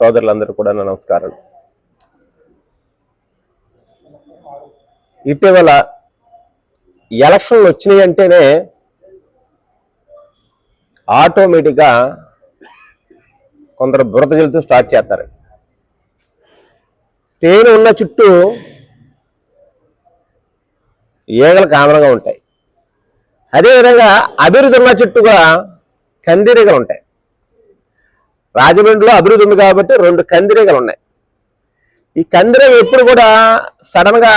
సోదరులందరూ కూడా నా నమస్కారం ఇటీవల ఎలక్షన్లు వచ్చినాయి అంటేనే ఆటోమేటిక్గా కొందరు బురద జల్లుతూ స్టార్ట్ చేస్తారు. తేనె ఉన్న చుట్టూ ఈగలు కామనగా ఉంటాయి. అదేవిధంగా అభివృద్ధి ఉన్న చుట్టూ కూడా కందిరీగలు ఉంటాయి. రాజమండ్రిలో అభివృద్ధి ఉంది కాబట్టి రెండు కందిరీగలు ఉన్నాయి. ఈ కందిరీగ ఎప్పుడు కూడా సడన్గా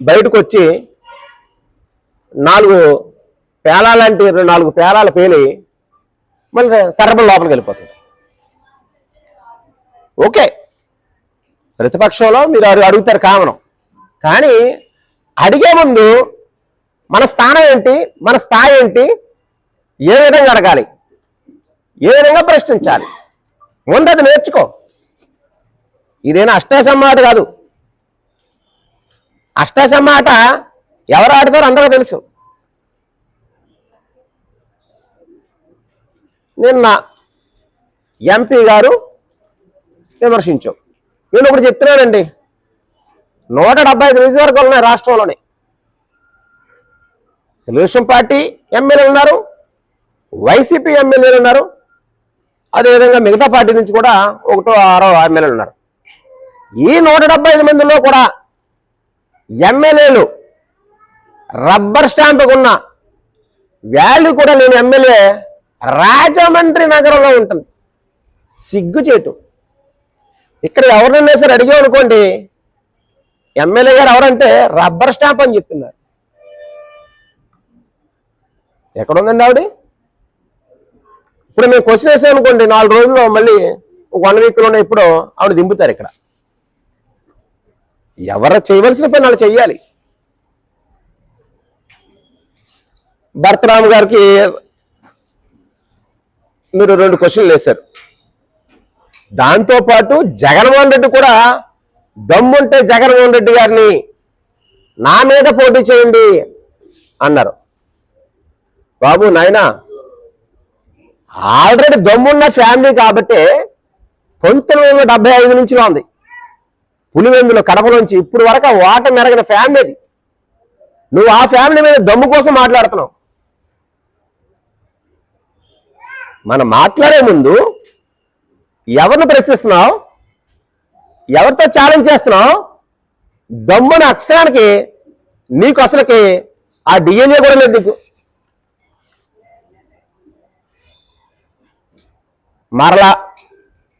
బయటకు వచ్చి నాలుగు పేలాలంటే రెండు నాలుగు పేలాలు పేలి మళ్ళీ సరబల లోపలికి వెళ్ళిపోతుంది. ఓకే. ప్రతిపక్షంలో మీరు అడుగుతారు కామనం. కానీ అడిగే ముందు మన స్థానం ఏంటి మన స్థాయి ఏంటి ఏ విధంగా అడగాలి? ఏ విధంగా ప్రశ్నించాలి? ముందు అది నేర్చుకో. ఇదేనా అష్టాసమ్మాట కాదు. అష్టాసమ్మాట ఎవరు ఆడతారో అందరూ తెలుసు. నిన్న ఎంపీ గారు విమర్శించాం. నేను ఒకటి చెప్తున్నానండి. నూట డెబ్బై ఐదు నియోజకవర్గాలు ఉన్నాయి రాష్ట్రంలోనే. తెలుగుదేశం పార్టీ ఎమ్మెల్యేలు ఉన్నారు. వైసీపీ ఎమ్మెల్యేలు ఉన్నారు. అదేవిధంగా మిగతా పార్టీ నుంచి కూడా ఒకటో ఆరో ఎమ్మెల్యేలు ఉన్నారు. ఈ నూట డెబ్బై ఐదు మందిలో కూడా ఎమ్మెల్యేలు రబ్బర్ స్టాంప్ ఉన్న వాల్యూ కూడా లేని ఎమ్మెల్యే రాజమండ్రి నగరంలో ఉంటుంది. సిగ్గుచేటు ఇక్కడ ఎవరినైనా సరే అడిగా అనుకోండి ఎమ్మెల్యే గారు ఎవరంటే రబ్బర్ స్టాంప్ అని చెప్తున్నారు ఎక్కడ ఉందండి ఆవిడ? ఇప్పుడు మేము క్వశ్చన్ వేసాం అనుకోండి నాలుగు రోజుల్లో మళ్ళీ వన్ వీక్లోనే ఇప్పుడు ఆవిడ దింపుతారు ఇక్కడ. ఎవరు చేయవలసిన పని వాళ్ళు చెయ్యాలి. భరతరామ్ గారికి మీరు రెండు క్వశ్చన్లు వేశారు. దాంతోపాటు జగన్మోహన్ రెడ్డి కూడా దమ్ముంటే జగన్మోహన్ రెడ్డి గారిని నా మీద పోటీ చేయండి అన్నారు. బాబు నాయనా ఆల్రెడీ దమ్మున్న ఫ్యామిలీ కాబట్టి పంతొమ్మిది వందల డెబ్బై ఐదు నుంచి ఉంది పులివెందులో కడప నుంచి ఇప్పుడు వరకు వాట మెరగిన ఫ్యామిలీ అది. నువ్వు ఆ ఫ్యామిలీ మీద దమ్ము కోసం మాట్లాడుతున్నావు. మనం మాట్లాడే ముందు ఎవరిని ప్రశ్నిస్తున్నావు? ఎవరితో ఛాలెంజ్ చేస్తున్నావు? దమ్మున అక్షరానికి నీకు అసలుకి ఆ డిఎన్ఏ కూడా లేదు నీకు. మరలా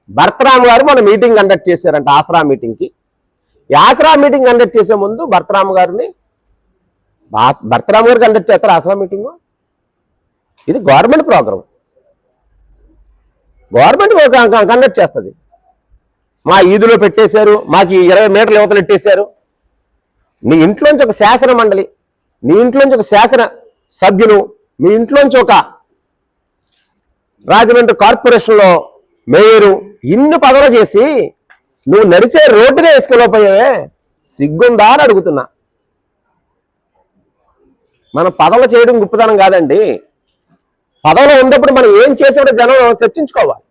భర్తరామ్ గారు మన మీటింగ్ కండక్ట్ చేశారంట ఆసరా మీటింగ్కి. ఈ ఆసరా మీటింగ్ కండక్ట్ చేసే ముందు భర్తరామ్ గారిని భర్తరామ్ గారు కండక్ట్ చేస్తారు ఆసరా మీటింగ్? ఇది గవర్నమెంట్ ప్రోగ్రామ్ గవర్నమెంట్ కండక్ట్ చేస్తుంది. మా ఈదులో పెట్టేశారు మాకు ఈ ఇరవై మీటర్లు యువతలు పెట్టేశారు నీ ఇంట్లోంచి ఒక శాసన మండలి నీ ఇంట్లోంచి ఒక శాసన సభ్యులు మీ ఇంట్లోంచి ఒక రాజమండ్రి కార్పొరేషన్లో మేయరు ఇన్ని పదవులు చేసి నువ్వు నడిచే రోడ్డునే వేసుకోలేకపోయావే సిగ్గుందా? అని అడుగుతున్నా. మనం పదవులు చేయడం గొప్పతనం కాదండి. పదవులు ఉన్నప్పుడు మనం ఏం చేసాడో జనం చర్చించుకోవాలి.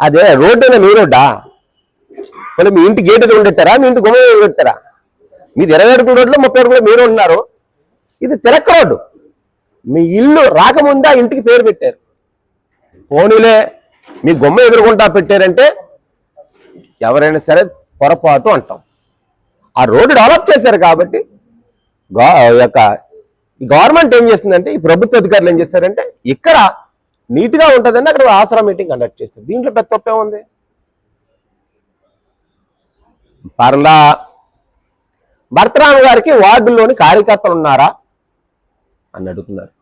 అదే రోడ్డు మీ రోడ్డా? మరి మీ ఇంటి గేట్ ఎదురు ఉండెట్టారా మీ ఇంటి గుమ్మ ఎదురు పెట్టారా మీది ఇరవై అడుగుల రోడ్లో ముప్పై అడుగులు మీరు ఉన్నారు. ఇది తిరక్క రోడ్డు. మీ ఇల్లు రాకముందే ఆ ఇంటికి పేరు పెట్టారు. పోనీలే మీ గొమ్మ ఎదురుకుంటా పెట్టారంటే ఎవరైనా సరే పొరపాటు అంటాం. ఆ రోడ్డు డెవలప్ చేశారు కాబట్టి యొక్క గవర్నమెంట్ ఏం చేస్తుందంటే ఈ ప్రభుత్వ అధికారులు ఏం చేస్తారంటే ఇక్కడ నీట్గా ఉంటుందని అక్కడ ఆసరా మీటింగ్ కండక్ట్ చేస్తారు. దీంట్లో పెద్ద తప్పే ఉంది. పర్లా భర్తరామ్ గారికి వార్డులోని కార్యకర్తలు ఉన్నారా? అని అడుగుతున్నారు.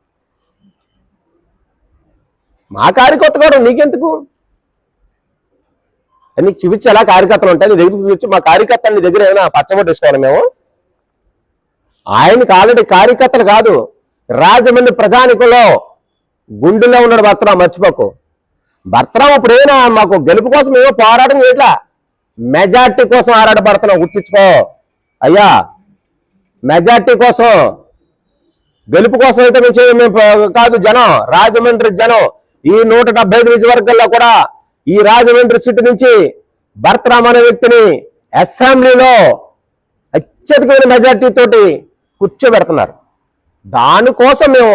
మా కార్యకర్త కూడా నీకెందుకు? నీకు నీకు చూపించాలా కార్యకర్తలు ఉంటాయి? నీ దగ్గర చూపించి మా కార్యకర్తలు నీ దగ్గర ఏమైనా పచ్చబొట్టు వేసుకోవాలి మేము? ఆయనకి ఆల్రెడీ కార్యకర్తలు కాదు రాజమండ్రి ప్రజానికుల్లో గుండెల్లో ఉన్నాడు భర్తరావు మర్చిపోకు. భర్తరావు ఇప్పుడు ఏమైనా మాకు గెలుపు కోసం ఏమో పోరాటం చేయట్లా. మెజార్టీ కోసం ఆరాటపడుతున్నాం గుర్తించుకో. అయ్యా మెజార్టీ కోసం గెలుపు కోసం అయితే మేము కాదు జనం రాజమండ్రి జనం. ఈ నూట డెబ్బై ఐదు నియోజకవర్గాల్లో కూడా ఈ రాజమండ్రి సీటు నుంచి భర్తరామ్ అనే వ్యక్తిని అసెంబ్లీలో అత్యధికమైన మెజార్టీ తోటి కూర్చోబెడుతున్నారు. దానికోసం మేము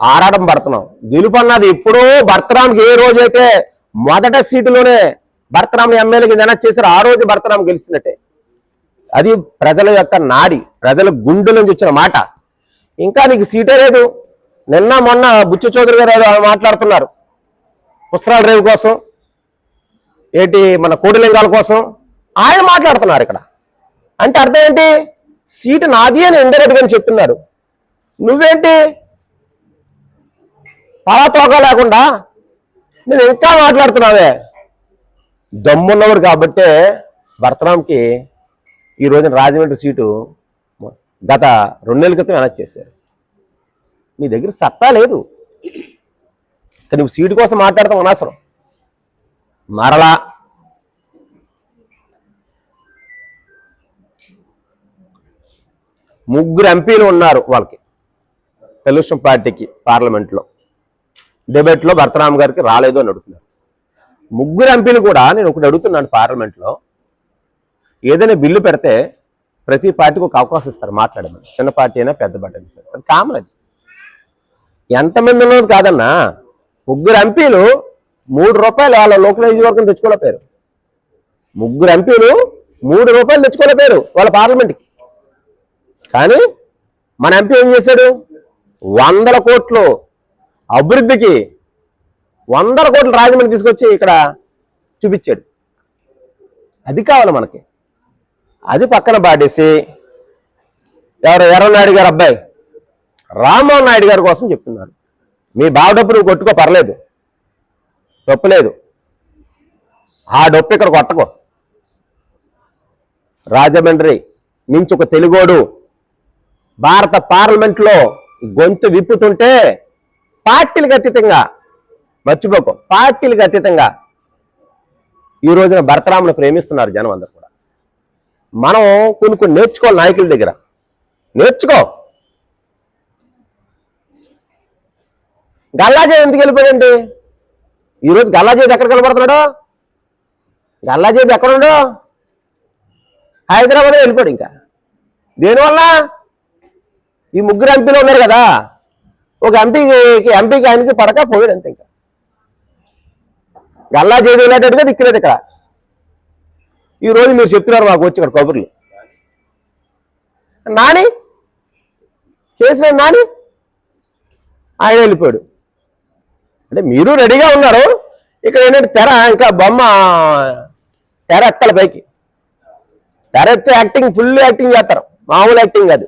ఆరాటం పడుతున్నాం. గెలుపు అన్నది ఎప్పుడో భర్తరామ్కి ఏ రోజైతే మొదట సీటులోనే భర్తరామ్ ఎమ్మెల్యేకి కింద చేశారు ఆ రోజు భర్తరామ్ గెలిచినట్టే. అది ప్రజల యొక్క నాడి ప్రజల గుండె నుంచి వచ్చిన మాట. ఇంకా నీకు సీటే లేదు. నిన్న మొన్న బుచ్చు చౌదరి గారు మాట్లాడుతున్నారు. పుస్తకాల రేవు కోసం ఏంటి మన కోడిలింగాల కోసం ఆయన మాట్లాడుతున్నారు ఇక్కడ. అంటే అర్థం ఏంటి? సీటు నాది అని ఇండైరెక్ట్గా చెప్తున్నారు. నువ్వేంటి? తలా తోక లేకుండా నేను ఇంకా మాట్లాడుతున్నావే. దమ్మున్నవాడు కాబట్టే భరతరామ్కి ఈ రోజున రాజమండ్రి సీటు గత రెండు నెలల క్రితం వెనక్కి చేశారు. నీ దగ్గర సత్తా లేదు. కానీ నువ్వు సీటు కోసం మాట్లాడతాం అనవసరం. మరలా. ముగ్గురు ఎంపీలు ఉన్నారు వాళ్ళకి. తెలుగుదేశం పార్టీకి పార్లమెంట్లో. డిబేట్లో భరతరామ్ గారికి రాలేదు అని అడుగుతున్నారు. ముగ్గురు ఎంపీలు కూడా నేను ఒకటి అడుగుతున్నాను పార్లమెంట్లో. ఏదైనా బిల్లు పెడితే ప్రతి పార్టీకి ఒక అవకాశం ఇస్తారు మాట్లాడమని. చిన్న పార్టీ అయినా పెద్ద పార్టీ అయినా సరే. అది కామన్ అది. ఎంతమంది ఉన్నది కాదన్నా? ముగ్గురు ఎంపీలు మూడు రూపాయలు వాళ్ళ లోకల్ వర్గం తెచ్చుకోలేపారు ముగ్గురు ఎంపీలు మూడు రూపాయలు తెచ్చుకోలేపారు వాళ్ళ పార్లమెంట్కి. కానీ మన ఎంపీ ఏం చేశాడు? వందల కోట్లు అభివృద్ధికి వందల కోట్లు రాజమండ్రి తీసుకొచ్చి ఇక్కడ చూపించాడు. అది కావాలి మనకి. అది పక్కన పాడేసి ఎవరు ఎర్రనాయుడు గారు అబ్బాయి? రామ్మోహన్ నాయుడు గారి కోసం చెప్తున్నారు. మీ బావ డప్పు నువ్వు కొట్టుకో పర్లేదు. తప్పులేదు ఆ డప్పు ఇక్కడ కొట్టకో. రాజమండ్రి నుంచి ఒక తెలుగోడు భారత పార్లమెంట్లో గొంతు విప్పుతుంటే పార్టీలకు అతీతంగా మర్చిపోకు పార్టీలకు అతీతంగా ఈ రోజున భరతరామును ప్రేమిస్తున్నారు జనం అందరు కూడా. మనం కొన్ని కొన్ని నేర్చుకోవాలి నాయకుల దగ్గర. నేర్చుకో. గల్లాజే ఎందుకు వెళ్ళిపోయాడండి? ఈరోజు గల్లాజేది ఎక్కడ కనబడుతున్నాడు గల్లాజేది ఎక్కడుండో హైదరాబాద్ వెళ్ళిపోయాడు ఇంకా. దేనివల్ల? ఈ ముగ్గురు ఎంపీలు ఉన్నారు కదా. ఒక ఎంపీకి ఎంపీకి ఆయనకి పడక పోయాడు అంతే ఇంకా. గల్లా చేది వెళ్ళేటట్టుగా దిక్కులేదు ఇక్కడ. ఈ రోజు మీరు చెప్తున్నారు మాకు వచ్చి ఇక్కడ కబుర్లు నాని? కేసీఆర్ నాని? ఆయన వెళ్ళిపోయాడు. అంటే మీరు రెడీగా ఉన్నారు. ఇక్కడ ఏంటంటే తెర ఇంకా బొమ్మ తెర ఎత్తాలి పైకి. తెర ఎత్తే యాక్టింగ్ ఫుల్ యాక్టింగ్ చేస్తారు. మామూలు యాక్టింగ్ కాదు.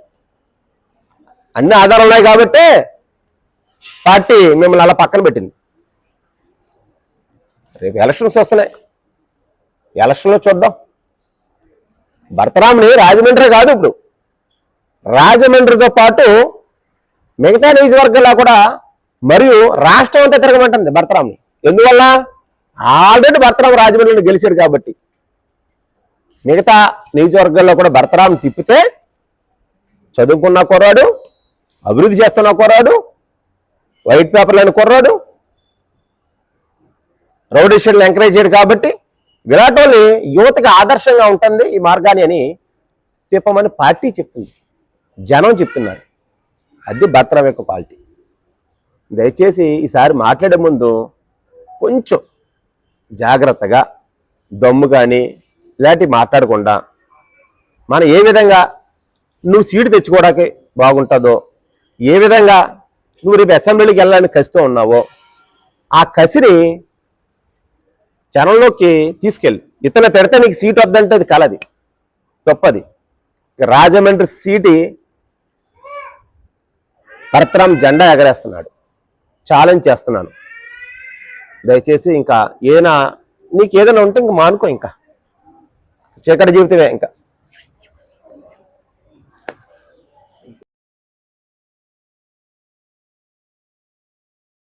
అన్ని ఆధారాలు ఉన్నాయి కాబట్టి పార్టీ మిమ్మల్ని అలా పక్కన పెట్టింది. రేపు ఎలక్షన్స్ వస్తున్నాయి. ఎలక్షన్లో చూద్దాం. భరతరాముని రాజమండ్రి కాదు ఇప్పుడు. రాజమండ్రితో పాటు మిగతా నియోజకవర్గంలో కూడా మరియు రాష్ట్రం అంతా తిరగమంటుంది భరతరాముని. ఎందువల్ల? ఆల్రెడీ భరతరాం రాజమండ్రిలో గెలిచాడు కాబట్టి. మిగతా నియోజకవర్గాల్లో కూడా భరతరాం తిప్పితే చదువుకున్న కుర్రాడు అభివృద్ధి చేస్తున్న కుర్రాడు వైట్ పేపర్లను కుర్రాడు రౌడీషన్లు ఎంకరేజ్ చేయడు కాబట్టి విరాట్ యువతకి ఆదర్శంగా ఉంటుంది ఈ మార్గాన్ని అని తిప్పమని పార్టీ చెప్తుంది. జనం చెప్తున్నారు. అది భర్తరామ్ యొక్క క్వాలిటీ దయచేసి ఈసారి మాట్లాడే ముందు కొంచెం జాగ్రత్తగా దమ్ము కానీ ఇలాంటివి మాట్లాడకుండా మనం ఏ విధంగా నువ్వు సీటు తెచ్చుకోవడానికి బాగుంటుందో ఏ విధంగా నువ్వు రేపు అసెంబ్లీకి వెళ్ళడానికి కసితో ఉన్నావో ఆ కసిని జనంలోకి తీసుకెళ్ళి. ఇతను పెడితే నీకు సీట్ వద్దంటే అది కలది. తప్పది. రాజమండ్రి సీటి భరతరాం జెండా ఎగరేస్తున్నాడు. ఛాలెంజ్ చేస్తున్నాను. దయచేసి ఇంకా ఏదైనా నీకు ఏదైనా ఉంటే ఇంక మానుకో ఇంకా. చీకటి జీవితమే ఇంకా.